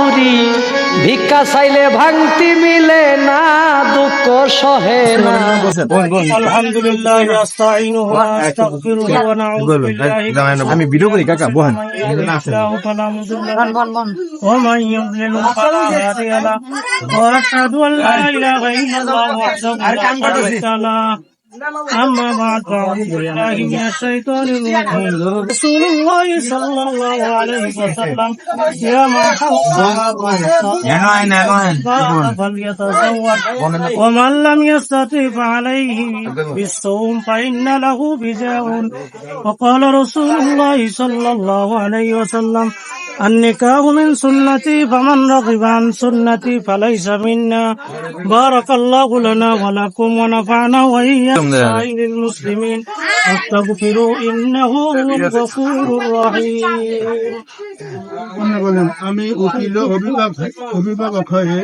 হাতুরি ভিক্ষা চাইলে ভাঙতি মিলে না দুঃখ সহে আমি ভিডিও করি কাকা বহান فلا مضل له ومن يضلل فلا هادي له واشهد ان لا اله الا الله وحده لا شريك له أما بعد فأعوذ بالله من الشيطان الرجيم رسول الله صلى الله عليه وسلم يا محمد فليتزوج ومن لم يستطع فعليه بالصوم فإن له بجاء وقال رسول الله صلى الله عليه وسلم النكاح من سنتي فمن رغب عن سنتي فليس منا بارك الله لنا ولكم ونفعنا وإياكم سائر المسلمين واستغفروا إنه هو الغفور الرحيم আমি উকিল অভিভাবক অভিভাবক হয়ে